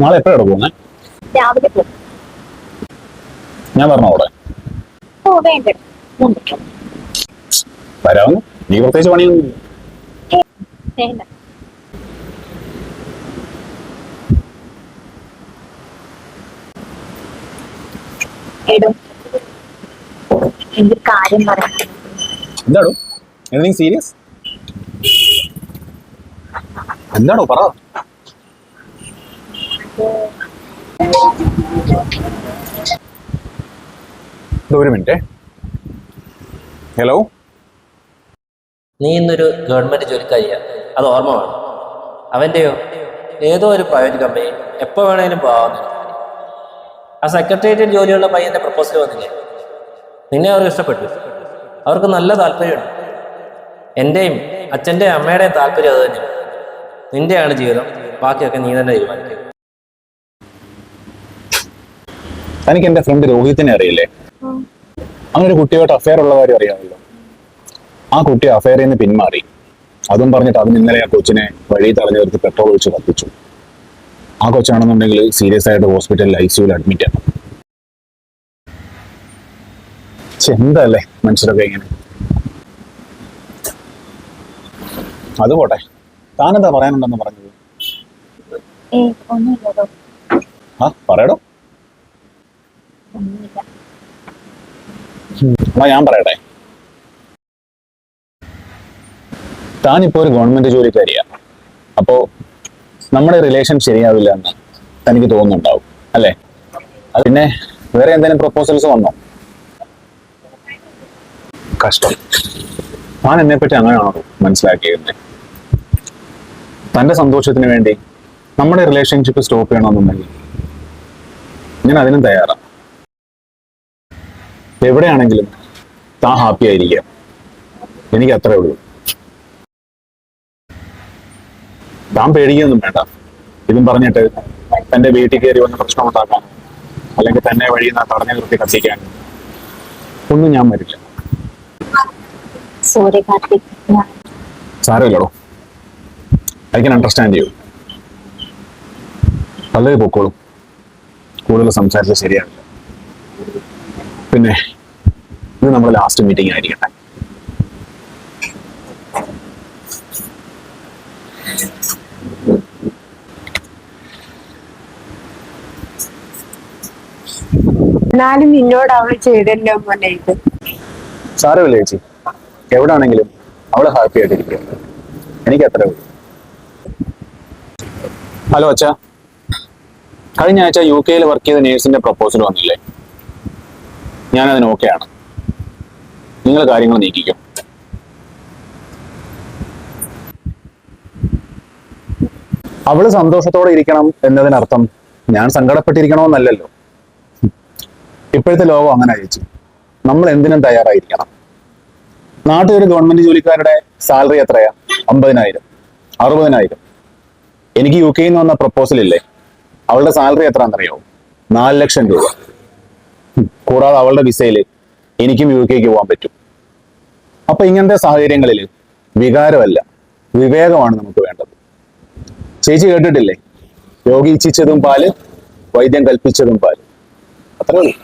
നാളെ എപ്പോഴാണ് പോകുന്നത് രാവിലെ പോകും ഞാൻ പറഞ്ഞോ അവിടെ? ഓ വേണ്ട. നീ പ്രത്യേകിച്ച് പണിയൊന്നും വേണ്ട. എടോ കാര്യം പറയാം. എന്താടോ? എന്തെങ്കിലും സീരിയസ് എന്താടോ പറ. ഒരു മിനിറ്റ്. ഹലോ നീ ഇന്നൊരു ഗവൺമെന്റ് ജോലിക്കാരിയാ. അത് ഓർമ്മ വേണം. അവന്റെയോ ഏതോ ഒരു പ്രൈവറ്റ് കമ്പനി എപ്പോ വേണേലും പോകാവുന്ന ആ സെക്രട്ടേറിയറ്റ് ജോലിയുള്ള പയ്യന്റെ പ്രപ്പോസൽ വന്നില്ലേ? നിന്നെ അവർക്ക് ഇഷ്ടപ്പെട്ടു. അവർക്ക് നല്ല താല്പര്യമുണ്ട്. എന്റെയും അച്ഛന്റെയും അമ്മയുടെയും താല്പര്യം അത് തന്നെയാണ്. നിന്റെയാണ് ജീവിതം. ബാക്കിയൊക്കെ നീ തന്നെ തീരുമാനിക്കും. തനിക്ക് എന്റെ ഫ്രണ്ട് രോഹിത്തിനെ അറിയില്ലേ? അങ്ങനെ ഒരു കുട്ടിയായിട്ട് അഫയർ ഉള്ള കാര്യം അറിയാമല്ലോ. ആ കുട്ടി അഫയറിൽ നിന്ന് പിന്മാറി. അതും പറഞ്ഞിട്ട് അതിന് ഇന്നലെ ആ കൊച്ചിനെ വഴി തടഞ്ഞു നിർത്തി പെട്രോൾ ഒഴിച്ച് കത്തിച്ചു. ആ കൊച്ചാണെന്നുണ്ടെങ്കിൽ സീരിയസ് ആയിട്ട് ഹോസ്പിറ്റലിൽ ഐ സിയുൽ അഡ്മിറ്റ് ആണ് എന്തല്ലേ മനുഷ്യരൊക്കെ ഇങ്ങനെ? അത് പോട്ടെ. താനെന്താ പറയാനുണ്ടെന്ന് പറഞ്ഞത്? ആ പറയടോ. എന്നാ ഞാൻ പറയട്ടെ. താനിപ്പോ ഒരു ഗവൺമെന്റ് ജോലിക്കാരിയാ. അപ്പോ നമ്മുടെ റിലേഷൻ ശരിയാവില്ല എന്ന് തനിക്ക് തോന്നുന്നുണ്ടാവും അല്ലെ? പിന്നെ വേറെ എന്തെങ്കിലും പ്രപ്പോസൽസ് വന്നോ? കഷ്ടം. താൻ എന്നെ പറ്റി അങ്ങനെയാണോ മനസ്സിലാക്കിയിരുന്നത് തന്റെ സന്തോഷത്തിന് വേണ്ടി നമ്മുടെ റിലേഷൻഷിപ്പ് സ്റ്റോപ്പ് ചെയ്യണമെന്നുണ്ടെങ്കിൽ ഞാൻ അതിനും തയ്യാറാണ് എവിടെയാണെങ്കിലും താൻ ഹാപ്പി ആയിരിക്കുക എനിക്ക് അത്രേ ഉള്ളൂ താൻ പേടിക്കൊന്നും വേണ്ട. ഇതും പറഞ്ഞിട്ട് തന്റെ വീട്ടിൽ കയറി വന്ന് പ്രശ്നം ഉണ്ടാക്കാൻ അല്ലെങ്കിൽ തന്നെ വഴി തടഞ്ഞു നിർത്തി കത്തിക്കാൻ. ഒന്നും ഞാൻ വരില്ല സാരമില്ലടോ. I can understand you Pallavi പൊക്കോളും. കൂടുതൽ സംസാരിച്ചാൽ ശരിയാവില്ല. പിന്നെ ഇത് നമ്മുടെ ലാസ്റ്റ് മീറ്റിംഗ് ആയിരിക്കട്ടെ. എന്നാലും നിന്നോട് അവൾ ചെയ്തല്ലോ മോനെ ഇത് സാരമില്ല ചേച്ചി. എവിടാണെങ്കിലും അവളെ ഹാപ്പി ആയിട്ടിരിക്കും. എനിക്ക് അത്ര ഹലോ അച്ഛ. കഴിഞ്ഞ ആഴ്ച യു കെയിൽ വർക്ക് ചെയ്ത നേഴ്സിന്റെ പ്രപ്പോസൽ വന്നില്ലേ? ഓക്കെ ആണ്. നിങ്ങൾ കാര്യങ്ങൾ നീക്കിക്കും. അവൾ സന്തോഷത്തോടെ ഇരിക്കണം എന്നതിനർത്ഥം ഞാൻ സങ്കടപ്പെട്ടിരിക്കണമെന്നല്ലല്ലോ. ഇപ്പോഴത്തെ ലോകം അങ്ങനെ അയച്ചു നമ്മൾ എന്തിനും തയ്യാറായിരിക്കണം. നാട്ടിൽ ഒരു ഗവൺമെന്റ് ജോലിക്കാരുടെ സാലറി എത്രയാ? അമ്പതിനായിരം അറുപതിനായിരം. എനിക്ക് യു കെയിൽ നിന്ന് വന്ന പ്രപ്പോസൽ ഇല്ലേ? അവളുടെ സാലറി എത്ര എത്രയാണെന്നറിയാമോ നാല് ലക്ഷം രൂപ. കൂടാതെ അവളുടെ വിസയിൽ എനിക്കും യു കെക്ക് പോകാൻ പറ്റും. അപ്പൊ ഇങ്ങനത്തെ സാഹചര്യങ്ങളിൽ വികാരമല്ല വിവേകമാണ് നമുക്ക് വേണ്ടത്. ചേച്ചി കേട്ടിട്ടില്ലേ? രോഗി ഇച്ഛിച്ചതും പാൽ വൈദ്യം കൽപ്പിച്ചതും പാൽ. അത്രേ ഉള്ളൂ.